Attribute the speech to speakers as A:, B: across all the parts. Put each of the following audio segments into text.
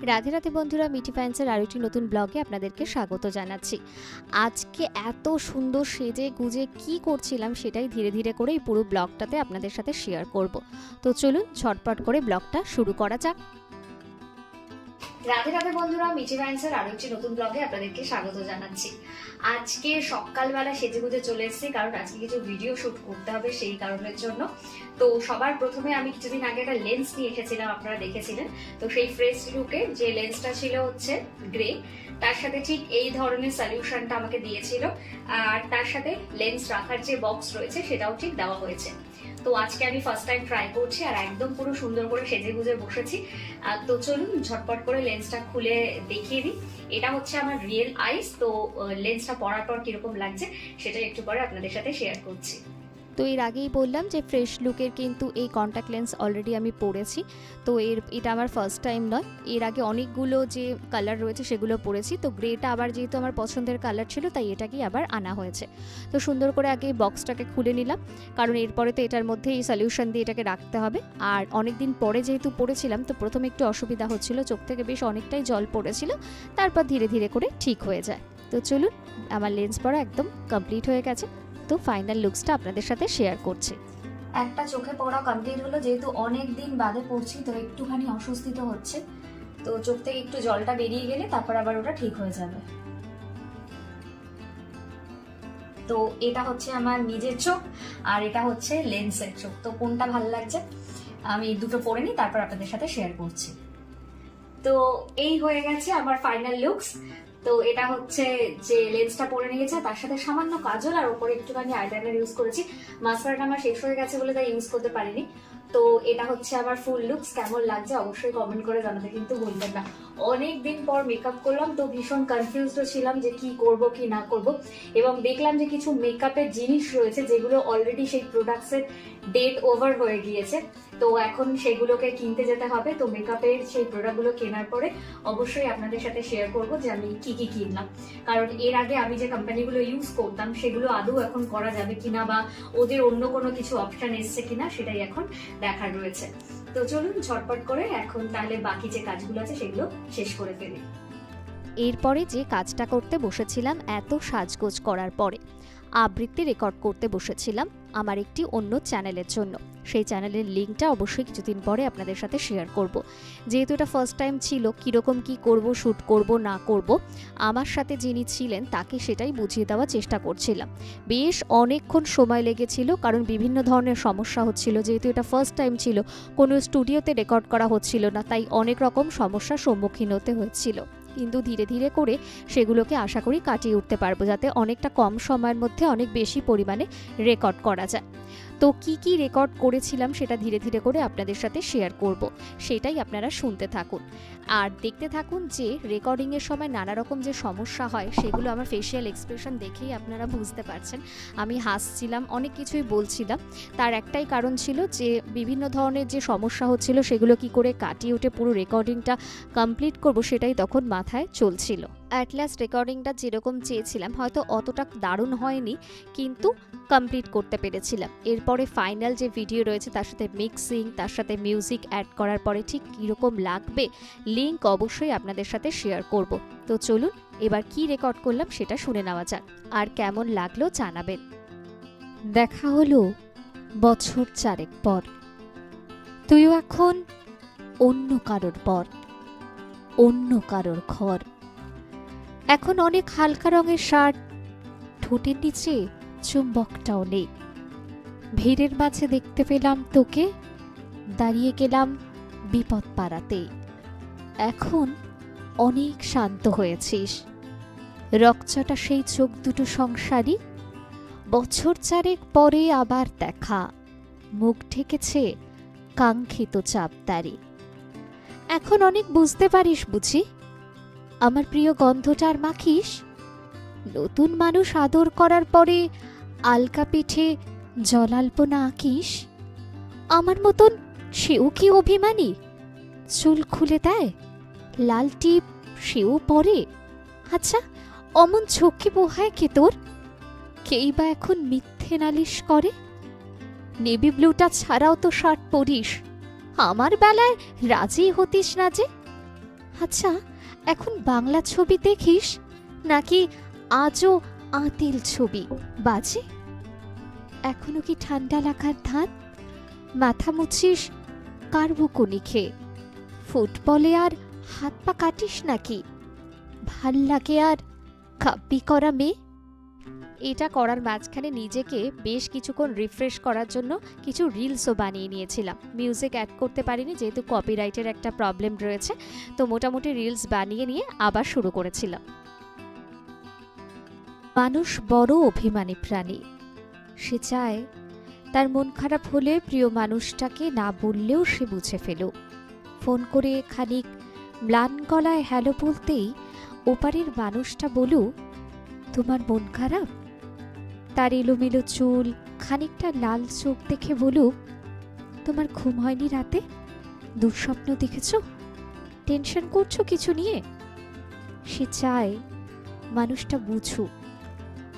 A: রাধে রাধে বন্ধুরা মিটি ফ্যান্সের আরও একটি নতুন ব্লগে আপনাদেরকে স্বাগত জানাচ্ছি। আজকে এত সুন্দর সেজে গুজে কি করছিলাম সেটাই ধীরে ধীরে করে এই পুরো ব্লগটাতে আপনাদের সাথে শেয়ার করব। তো চলুন ঝটপট করে ব্লগটা শুরু করা যাক। রাধে রাধে বন্ধুরা মিটি ফাইন্সের আরও একটি নতুন ব্লগে আপনাদেরকে স্বাগত জানাচ্ছি। আজকে সকালবেলা সেজে গুজে চলে এসেছি, কারণ আজকে কিছু ভিডিও শুট করতে হবে সেই কারণের জন্য। তো সবার প্রথমে আমি কিছুদিন আগে একটা লেন্স নিয়ে এসেছিলাম, আপনারা দেখেছিলেন। তো সেই ফ্রেশ লুকে যে লেন্সটা ছিল হচ্ছে গ্রে তার সাথে ঠিক এই ধরনের সলিউশনটা আমাকে দিয়েছিল। আর তার সাথে লেন্স রাখার যে বক্স রয়েছে, সেটাও ঠিক দেওয়া হয়েছে। তো আজকে আমি ফার্স্ট টাইম ট্রাই করছি আর একদম পুরো সুন্দর করে সেজে গুজে বসেছি। তো চলুন ঝটপট করে লেন্সটা খুলে দেখিয়ে দিই। এটা হচ্ছে আমার রিয়েল আইস তো লেন্সটা পরার পর কীরকম লাগছে সেটা একটু পরে আপনাদের সাথে শেয়ার করছি। তো এর আগেই বললাম যে ফ্রেশ লুকের কিন্তু এই কন্ট্যাক্ট লেন্স অলরেডি আমি পরেছি। তো এর, এটা আমার ফার্স্ট টাইম নয়। এর আগে অনেকগুলো যে কালার রয়েছে সেগুলো পরেছি। তো গ্রেটা আবার যেহেতু আমার পছন্দের কালার ছিল, তাই এটাকেই আবার আনা হয়েছে। তো সুন্দর করে আগে বক্সটাকে খুলে নিলাম। কারণ এরপরে তো এটার মধ্যে এই সলিউশন দিয়ে এটাকে রাখতে হবে। আর অনেক দিন পরে যেহেতু পড়েছিলাম তো প্রথমে একটু অসুবিধা হচ্ছিল। চোখ থেকে বেশ অনেকটাই জল পড়েছিল। তারপর ধীরে ধীরে করে ঠিক হয়ে যায়। তো চলুন, আমার লেন্স পরা একদম কমপ্লিট হয়ে গেছে। তো ফাইনাল লুকসটা আপনাদের সাথে শেয়ার করছি। একটা চোখে পড়া কমপ্লিট হলো, যেহেতু অনেক দিন বাদে পড়ছি, তো একটুখানি অস্বস্তি তো হচ্ছে। তো চোখ থেকে একটু জলটা বেরিয়ে গেলে তারপর আবার ওটা ঠিক হয়ে যাবে। তো এটা হচ্ছে আমার নিজের চোখ, আর এটা হচ্ছে লেন্সের চোখ। তো কোনটা ভালো লাগছে? আমি দুটো পরে নিই, তারপর আপনাদের সাথে শেয়ার করছি। তো এই হয়ে গেছে আমার ফাইনাল লুকস তো এটা হচ্ছে যে লেন্সটা পরে নিয়েছে তার সাথে সামান্য কাজল, আর ওপরে একটুখানি আইলাইনার ইউজ করেছি। মাস্কারাটা আমার শেষ হয়ে গেছে বলে তাই ইউজ করতে পারিনি। তো এটা হচ্ছে আমার ফুল লুকস কেমন লাগছে অবশ্যই কমেন্ট করে জানাতে কিন্তু ভুলবেন না। অনেক দিন পর মেকআপ করলাম, তো ভীষণ কনফিউজড ছিলাম যে কি করব, কি না করব। এবং দেখলাম যে কিছু মেকআপের জিনিস রয়েছে যেগুলো অলরেডি সেই প্রোডাক্টসের ডেট ওভার হয়ে গিয়েছে। তো এখন সেগুলোকে কিনতে যেতে হবে। তো মেকআপের সেই প্রোডাক্টগুলো কেনার পরে অবশ্যই আপনাদের সাথে শেয়ার করব যে আমি কি কি কিনলাম। কারণ এর আগে আমি যে কোম্পানিগুলো ইউজ করতাম, সেগুলো আদৌ এখন করা যাবে কিনা বা ওদের অন্য কোনো কিছু অপশন এসছে কিনা, সেটাই এখন দেখার রয়েছে। তো চলুন ঝটপট করে এখন তাহলে বাকি যে কাজগুলো আছে, সেগুলো শেষ করে ফেলি। এরপরে যে কাজটা করতে বসেছিলাম, এত সাজগোজ করার পরে আবৃত্তি রেকর্ড করতে বসেছিলাম। আমার একটি অন্য চ্যানেলের জন্য। সেই চ্যানেলের লিঙ্কটা অবশ্যই কিছুদিন পরে আপনাদের সাথে শেয়ার করব। যেহেতু এটা ফার্স্ট টাইম ছিল, কীরকম কি করব শ্যুট করব, না করব, আমার সাথে যিনি ছিলেন, তাকে সেটাই বুঝিয়ে দেওয়ার চেষ্টা করছিলাম। বেশ অনেকক্ষণ সময় লেগেছিল, কারণ বিভিন্ন ধরনের সমস্যা হচ্ছিল। যেহেতু এটা ফার্স্ট টাইম ছিল, কোনো স্টুডিওতে রেকর্ড করা হচ্ছিল না, তাই অনেক রকম সমস্যার সম্মুখীন হতে হচ্ছিল কিন্তু ধীরে ধীরে করে সেগুলোকে আশা করি কাটিয়ে উঠতে পারব, যাতে অনেকটা কম সময়ের মধ্যে অনেক বেশি পরিমাণে রেকর্ড করা যায়। তো কি কি রেকর্ড করেছিলাম সেটা ধীরে ধীরে করে আপনাদের সাথে শেয়ার করব, সেটাই আপনারা শুনতে থাকুন। আর দেখতে থাকুন যে রেকর্ডিংয়ের সময় নানা রকম যে সমস্যা হয়, সেগুলো আমার ফেশিয়াল এক্সপ্রেশন দেখেই আপনারা বুঝতে পারছেন। আমি হাসছিলাম, অনেক কিছুই বলছিলাম। তার একটাই কারণ ছিল যে বিভিন্ন ধরনের যে সমস্যা হচ্ছিল, সেগুলো কি করে কাটিয়ে উঠে পুরো রেকর্ডিংটা কমপ্লিট করব, সেটাই তখন মাথায় চলছিল। অ্যাট লাস্ট রেকর্ডিংটা যেরকম চেয়েছিলাম, হয়তো অতটা দারুণ হয়নি, কিন্তু কমপ্লিট করতে পেরেছিলাম। এরপরে ফাইনাল যে ভিডিও রয়েছে, তার সাথে মিক্সিং তার সাথে মিউজিক অ্যাড করার পরে ঠিক কীরকম লাগবে লিঙ্ক অবশ্যই আপনাদের সাথে শেয়ার করব। তো চলুন, এবার কি রেকর্ড করলাম সেটা শুনে নেওয়া যাক, আর কেমন লাগল জানাবেন। দেখা হলো বছর চারেক পর। তুইও এখন অন্য কারোর পর, অন্য কারোর ঘর। এখন অনেক হালকা রঙের শার্ট, ঠোঁটের নিচে চুম্বকটাও নেই। ভিড়ের মাঝে দেখতে পেলাম তোকে, দাঁড়িয়ে গেলাম বিপদ পাড়াতে এখন অনেক শান্ত হয়েছিস। রকচটা সেই চোখ দুটো সংসারী, বছর চারেক পরে আবার দেখা। মুখ ঠেকেছে কাঙ্ক্ষিত চাপদারি। এখন অনেক বুঝতে পারিস বুঝি? আমার প্রিয় গন্ধটার মাখিস? নতুন মানুষ আদর করার পরে আলকা পিঠে জলাল্পনা আঁকিস? আমার মতন সেও কি অভিমানী? চুল খুলে দেয়, লাল টিপ সেও পরে। আচ্ছা অমন ঝক্কি পোহায় কে তোর? কেই বা এখন মিথ্যে নালিশ করে? নেভি ব্লুটা ছাড়াও তো শার্ট পরিস। আমার বেলায় রাজি হতিস না যে?
B: আচ্ছা এখন বাংলা ছবি দেখিস, নাকি আজও আতিল ছবি? বাজে। এখনও কি ঠান্ডা লাগার ধান? মাথা মুছিস কার্বকনি খেয়ে। ফুটবলে আর হাত পা কাটিস নাকি? ভালো লাগে আর কাব্যি করা মেয়ে? এটা করার মাঝখানে নিজেকে বেশ কিছুক্ষণ রিফ্রেশ করার জন্য কিছু রিলসও বানিয়ে নিয়েছিলাম। মিউজিক অ্যাড করতে পারিনি, যেহেতু কপিরাইটের একটা প্রবলেম রয়েছে, তো মোটামুটি রিলস বানিয়ে নিয়ে আবার শুরু করেছিলাম। মানুষ বড় অভিমানী প্রাণী। সে চায় তার মন খারাপ হলে প্রিয় মানুষটাকে না বললেও সে বুঝে ফেলুক ফোন করে খানিক ম্লান গলায় হ্যালো বলতেই ওপারের মানুষটা বলু, তোমার মন খারাপ? তার এলোমেলো চুল খানিকটা লাল চোখ দেখে বলুক তোমার ঘুম হয়নি রাতে? দুঃস্বপ্ন দেখেছ? টেনশন করছ কিছু নিয়ে? সে চায় মানুষটা বুঝুক,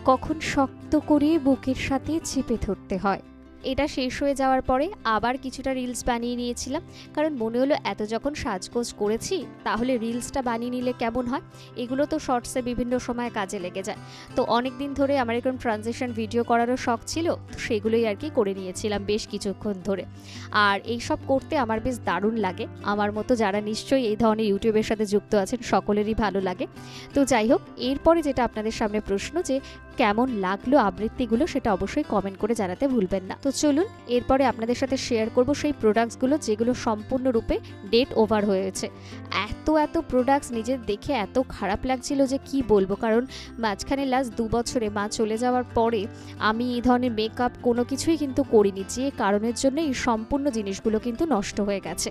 B: কখন শক্ত করে বুকের সাথে চেপে ধরতে হয়। এটা শেষ হয়ে যাওয়ার পরে আবার কিছুটা রিলস বানিয়ে নিয়েছিলাম। কারণ মনে হলো, এত যখন সাজগোজ করেছি, তাহলে রিলসটা বানিয়ে নিলে কেমন হয়? এগুলো তো শর্টসে বিভিন্ন সময় কাজে লেগে যায়। তো অনেক দিন ধরে আমার এরকম ট্রানজেকশন ভিডিও করারও শখ ছিল, তো সেগুলোই আর কি করে নিয়েছিলাম বেশ কিছুক্ষণ ধরে। আর এই সব করতে আমার বেশ দারুণ লাগে। আমার মতো যারা নিশ্চয়ই এই ধরনের ইউটিউবের সাথে যুক্ত আছেন, সকলেরই ভালো লাগে। তো যাই হোক, এরপরে যেটা আপনাদের সামনে প্রশ্ন যে কেমন লাগল আবৃত্তিগুলো সেটা অবশ্যই কমেন্ট করে জানাতে ভুলবেন না। তো চলুন, এরপরে আপনাদের সাথে শেয়ার করব সেই প্রোডাক্টসগুলো যেগুলো সম্পূর্ণরূপে ডেট ওভার হয়েছে। এত এত প্রোডাক্টস নিজের দেখে এত খারাপ লাগছিল যে কি বলব? কারণ মাঝখানে লাস্ট দু বছরে মা চলে যাওয়ার পরে আমি এই ধরনের মেকআপ কোনো কিছুই কিন্তু করিনি, যে কারণের জন্য এই সম্পূর্ণ জিনিসগুলো কিন্তু নষ্ট হয়ে গেছে।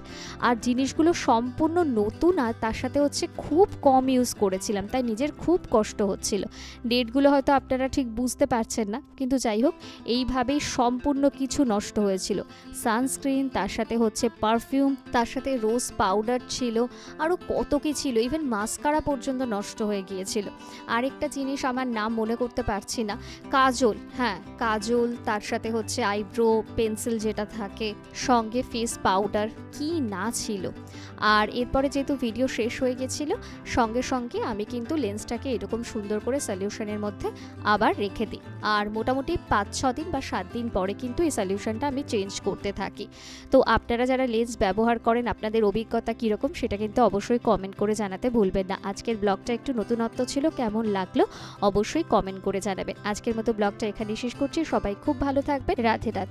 B: আর জিনিসগুলো সম্পূর্ণ নতুন আর তার সাথে হচ্ছে খুব কম ইউজ করেছিলাম, তাই নিজের খুব কষ্ট হচ্ছিল। ডেটগুলো হয়তো আপনারা ঠিক বুঝতে পারছেন না। কিন্তু যাই হোক, এইভাবেই সম্পূর্ণ কিছু নষ্ট হয়েছিল। সানস্ক্রিন, তার সাথে হচ্ছে পারফিউম, তার সাথে রোজ পাউডার ছিল, আরও কত কি ছিল, ইভেন মাস্কারা পর্যন্ত নষ্ট হয়ে গিয়েছিল। আরেকটা জিনিস আমার নাম মনে করতে পারছি না, কাজল। হ্যাঁ কাজল, তার সাথে হচ্ছে আইব্রো পেন্সিল যেটা থাকে, সঙ্গে ফেস পাউডার, কি না ছিল। আর এরপরে যেহেতু ভিডিও শেষ হয়ে গেছিল, সঙ্গে সঙ্গে আমি কিন্তু লেন্সটাকে এরকম সুন্দর করে সলিউশনের মধ্যে আবার রেখে দিই। আর মোটামুটি পাঁচ, ছ দিন বা সাত দিন পরে কিন্তু এই সলিউশনটা আমি চেঞ্জ করতে থাকি। তো আপনারা যারা লেন্স ব্যবহার করেন, আপনাদের অভিজ্ঞতা কীরকম সেটা কিন্তু অবশ্যই কমেন্ট করে জানাতে ভুলবেন না। আজকের ব্লগটা একটু নতুনত্ব ছিল, কেমন লাগল অবশ্যই কমেন্ট করে জানাবেন। আজকের মতো ব্লগটা এখানে শেষ করছি। সবাই খুব ভালো থাকবেন। রাধে রাধে।